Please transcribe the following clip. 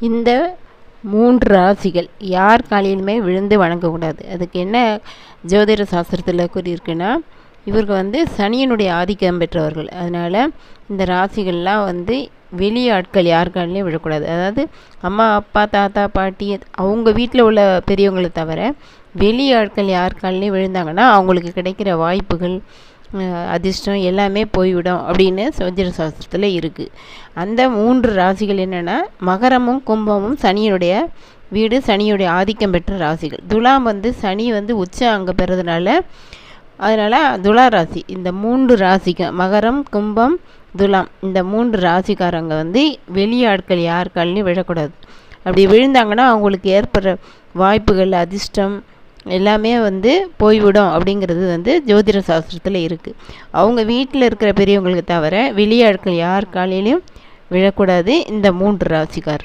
இந்த மூன்று ராசிகள் யார் காலையிலுமே விழுந்து வணங்கக்கூடாது. அதுக்கு என்ன ஜோதிட சாஸ்திரத்தில் கூறியிருக்குன்னா இவருக்கு வந்து சனியினுடைய ஆதிக்கம் பெற்றவர்கள். அதனால் இந்த ராசிகள்லாம் வந்து வெளி ஆட்கள் யார் காலையும் விழக்கூடாது. அதாவது அம்மா அப்பா தாத்தா பாட்டி அவங்க வீட்டில் உள்ள பெரியவங்களை தவிர வெளி ஆட்கள் யார் காலையும் விழுந்தாங்கன்னா அவங்களுக்கு கிடைக்கிற வாய்ப்புகள் அதிர்ஷ்டம் எல்லாமே போய்விடும் அப்படின்னு ஜோதிட சாஸ்திரத்தில் இருக்குது அந்த மூன்று ராசிகள் என்னென்னா மகரமும் கும்பமும் சனியினுடைய வீடு சனியுடைய ஆதிக்கம் பெற்ற ராசிகள். துலாம் வந்து சனி வந்து உச்ச அங்கே பெறதுனால அதனால் துலா ராசி. இந்த மூன்று ராசிக்கு மகரம் கும்பம் துலாம் இந்த மூன்று ராசிக்காரங்க வந்து வெளியாட்கள் யார் கால்லையும் விழக்கூடாது. அப்படி விழுந்தாங்கன்னா அவங்களுக்கு ஏற்படுற வாய்ப்புகள் அதிர்ஷ்டம் எல்லாமே வந்து போய்விடும் அப்படிங்கிறது வந்து ஜோதிட சாஸ்திரத்தில் இருக்குது அவங்க வீட்டில் இருக்கிற பெரியவங்களுக்கு தவிர வெளியாட்கள் யார் காலையிலையும் விழக்கூடாது இந்த மூன்று ராசிக்கார்.